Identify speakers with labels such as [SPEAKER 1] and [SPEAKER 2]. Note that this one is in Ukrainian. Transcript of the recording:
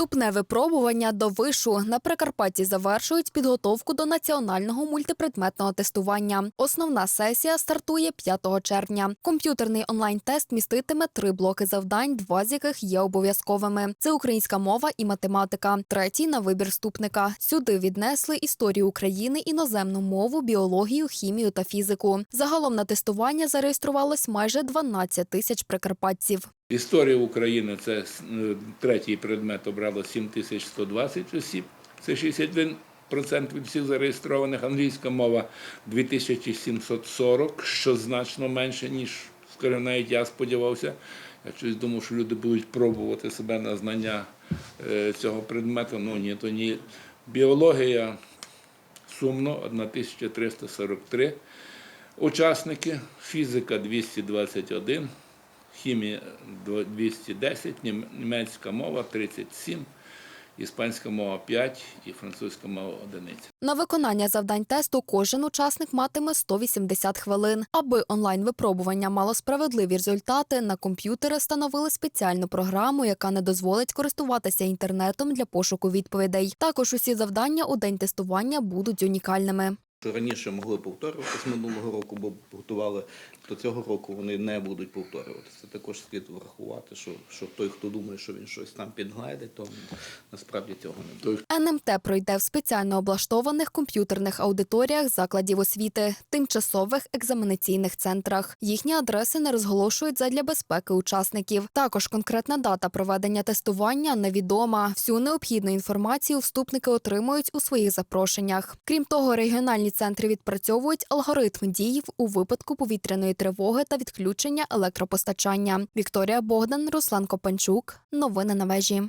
[SPEAKER 1] Вступне випробування до вишу на Прикарпатті завершують підготовку до національного мультипредметного тестування. Основна сесія стартує 5 червня. Комп'ютерний онлайн-тест міститиме три блоки завдань, два з яких є обов'язковими. Це українська мова і математика. Третій на вибір вступника. Сюди віднесли історію України, іноземну мову, біологію, хімію та фізику. Загалом на тестування зареєструвалось майже 12 тисяч прикарпатців.
[SPEAKER 2] Історія України це е, третій предмет обрало 7120 осіб, це 61% від всіх зареєстрованих. Англійська мова 2740, що значно менше, ніж, скажімо, навіть я сподівався. Я щось думав, що люди будуть пробувати себе на знання е, цього предмету. Ну ні, то ні. Біологія сумно 1343 учасники, фізика 221, хімія 210, нім- німецька мова 37, іспанська мова 5 і французька мова 1.
[SPEAKER 1] На виконання завдань тесту кожен учасник матиме 180 хвилин. Аби онлайн-випробування мало справедливі результати, на комп'ютери встановили спеціальну програму, яка не дозволить користуватися інтернетом для пошуку відповідей. Також усі завдання у день тестування будуть унікальними.
[SPEAKER 3] Раніше могли повторювати з минулого року, бо готували, то цього року вони не будуть повторюватися. Також слід врахувати, що, що той, хто думає, що він щось там підгледить, то насправді цього не буде.
[SPEAKER 1] НМТ пройде в спеціально облаштованих комп'ютерних аудиторіях закладів освіти, тимчасових екзаменаційних центрах. Їхні адреси не розголошують задля безпеки учасників. Також конкретна дата проведення тестування невідома. Всю необхідну інформацію вступники отримують у своїх запрошеннях. Крім того, регіональні центри відпрацьовують алгоритм дій у випадку повітряної тривоги та відключення електропостачання. Вікторія Богдан, Руслан Копанчук. Новини на вежі.